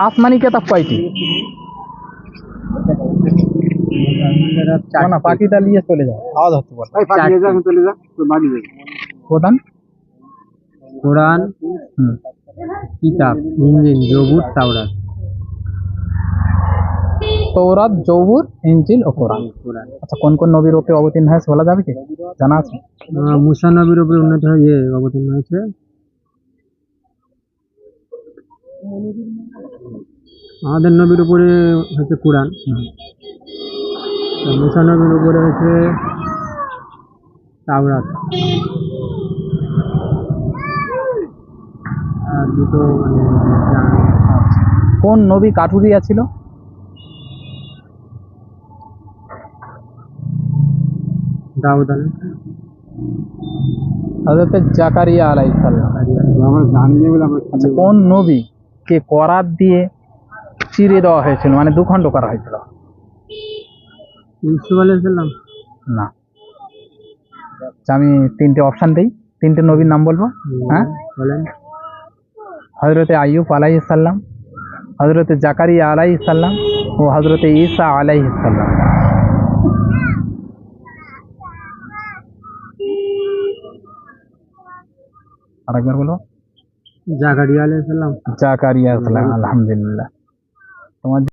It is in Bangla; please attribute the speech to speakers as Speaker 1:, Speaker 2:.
Speaker 1: আসমানি কেতাব কয়টি না, না পাখিটা নিয়ে চলে যাও। আওয়াজ হচ্ছে বল। প্রধান
Speaker 2: কোরআন?
Speaker 1: হুম।
Speaker 2: কিতাব ইঞ্জিন জবুর তাওরাত।
Speaker 1: তৌরাত জৌবুর ইঞ্জিল ও কোরআন।
Speaker 2: কোরআন।
Speaker 1: আচ্ছা কোন কোন নবীর ওপরে অবতীর্ণ হয়েছে বলা যাবে কি? জানা আছে?
Speaker 2: মুসা নবীর উপরে উন্নত হয়ে ইয়ে অবতীর্ণ হয়েছে। আমাদের নবীর উপরে হচ্ছে কোরআন। মুসা নবীর উপরে হচ্ছে তাওরাত। আর দুটো মানে
Speaker 1: কোন নবী কাঠুরিয়া ছিল?
Speaker 2: দাউদ
Speaker 1: হজরত জাকারিয়া আলাইসাল্লাম
Speaker 2: আমরা জানি
Speaker 1: আচ্ছা কোন নবী? কে করাত দিয়ে চিরে দেওয়া হয়েছিল মানে দুখণ্ড করা হয়েছিল। না। আচ্ছা, আমি তিনটে অপশন দিই তিনটে নবীর নাম বলব হ্যাঁ? হজরতে আইয়ুব আলাইসাল্লাম হজরতে জাকারিয়া আলাইসাল্লাম ও হজরতে ঈসা আলাইসাল্লাম আরেকবার বলো।
Speaker 2: জাকারিয়া আলাইসাল্লাম
Speaker 1: জাকারিয়া আলাইসাল্লাম আলহামদুলিল্লাহ। তোমার